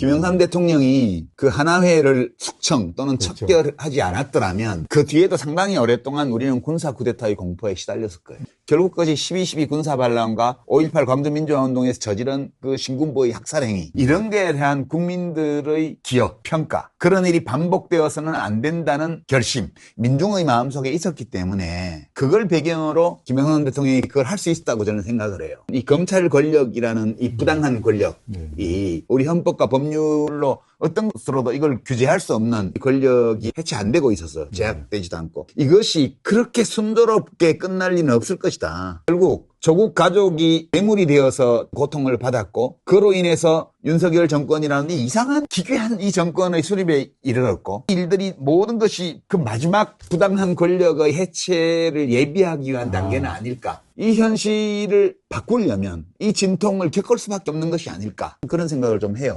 김영삼 대통령이 그 하나회를 숙청 또는 그렇죠. 척결하지 않았더라면 그 뒤에도 상당히 오랫동안 우리는 군사 쿠데타의 공포에 시달렸을 거예요. 결국 그것이 12.12 군사 반란과 5.18 광주민주화운동에서 저지른 그 신군부의 학살행위 이런 거에 대한 국민들의 기억, 평가 그런 일이 반복되어서는 안 된다는 결심 민중의 마음속에 있었기 때문에 그걸 배경으로 김영삼 대통령이 그걸 할 수 있었다고 저는 생각을 해요. 이 검찰 권력이라는 이 부당한 권력이 네. 우리 헌법과 법률로 어떤 것으로도 이걸 규제할 수 없는 권력이 해체 안 되고 있어서 제약되지도 않고 이것이 그렇게 순조롭게 끝날 리는 없을 것이다. 결국 조국 가족이 매물이 되어서 고통을 받았고 그로 인해서 윤석열 정권이라는 이 이상한 기괴한 이 정권의 수립에 이르렀고 일들이 모든 것이 그 마지막 부당한 권력의 해체를 예비하기 위한 단계는 아닐까. 이 현실을 바꾸려면 이 진통을 겪을 수밖에 없는 것이 아닐까. 그런 생각을 좀 해요.